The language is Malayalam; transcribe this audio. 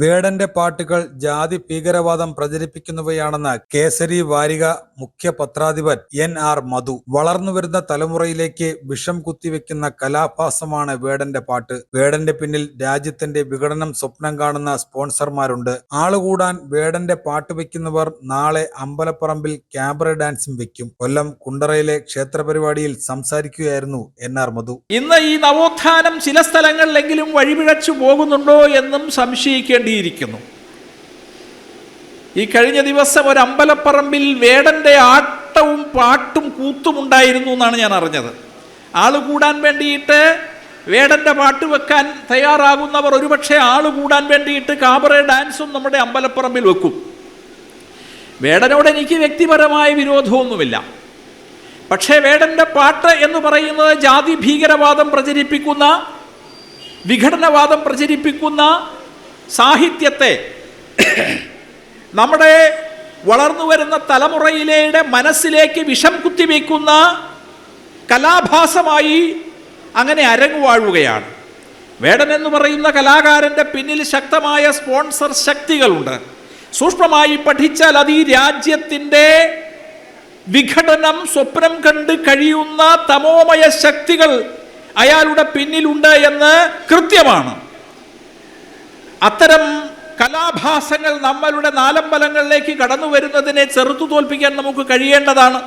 വേടന്റെ പാട്ടുകൾ ജാതി ഭീകരവാദം പ്രചരിപ്പിക്കുന്നവയാണെന്ന് കേസരി വാരിക മുഖ്യ പത്രാധിപൻ എൻ ആർ മധു. വളർന്നുവരുന്ന തലമുറയിലേക്ക് വിഷം കുത്തിവെക്കുന്ന കലാഭാസമാണ് വേടന്റെ പാട്ട്. വേടന്റെ പിന്നിൽ രാജ്യത്തിന്റെ വിഘടനം സ്വപ്നം കാണുന്ന സ്പോൺസർമാരുണ്ട്. ആളുകൂടാൻ വേടന്റെ പാട്ട് വെക്കുന്നവർ നാളെ അമ്പലപ്പറമ്പിൽ ക്യാബറ ഡാൻസും വെക്കും. കൊല്ലം കുണ്ടറയിലെ ക്ഷേത്ര പരിപാടിയിൽ സംസാരിക്കുകയായിരുന്നു എൻ ആർ മധു. ഇന്ന് ഈ നവോത്ഥാനം ചില സ്ഥലങ്ങളിലെങ്കിലും വഴിപിഴച്ചു പോകുന്നുണ്ടോ എന്നും സംശയിക്കേണ്ടിയിരിക്കുന്നു ഈ കഴിഞ്ഞ ദിവസം ഒരു അമ്പലപ്പറമ്പിൽ വേടന്റെ ആട്ടവും പാട്ടും കൂത്തും ഉണ്ടായിരുന്നു എന്നാണ് ഞാൻ അറിഞ്ഞത്. ആൾ കൂടാൻ വേണ്ടിയിട്ട് വേടന്റെ പാട്ട് വെക്കാൻ തയ്യാറാകുന്നവർ ഒരുപക്ഷെ ആൾ കൂടാൻ വേണ്ടിയിട്ട് കാബറെ ഡാൻസും നമ്മുടെ അമ്പലപ്പറമ്പിൽ വെക്കും. വേടനോട് എനിക്ക് വ്യക്തിപരമായ വിരോധമൊന്നുമില്ല. പക്ഷേ വേടന്റെ പാട്ട് എന്ന് പറയുന്നത് ജാതി ഭീകരവാദം പ്രചരിപ്പിക്കുന്ന വിഘടനവാദം പ്രചരിപ്പിക്കുന്ന സാഹിത്യത്തെ നമ്മുടെ വളർന്നു വരുന്ന തലമുറയിലെ മനസ്സിലേക്ക് വിഷം കുത്തിവെക്കുന്ന കലാഭാസമായി അങ്ങനെ അരങ്ങുവാഴുകയാണ്. വേടൻ എന്ന് പറയുന്ന കലാകാരന്റെ പിന്നിൽ ശക്തമായ സ്പോൺസർ ശക്തികളുണ്ട്. സൂക്ഷ്മമായി പഠിച്ചാൽ അത് ഈ രാജ്യത്തിന്റെ വിഘടനം സ്വപ്നം കണ്ട് കഴിയുന്ന തമോമയ ശക്തികൾ അയാളുടെ പിന്നിലുണ്ട് എന്ന് കൃത്യമാണ്. അത്തരം കലാഭാസങ്ങൾ നമ്മളുടെ നാലമ്പലങ്ങളിലേക്ക് കടന്നു വരുന്നതിനെ ചെറുത്തു തോൽപ്പിക്കാൻ നമുക്ക് കഴിയേണ്ടതാണ്.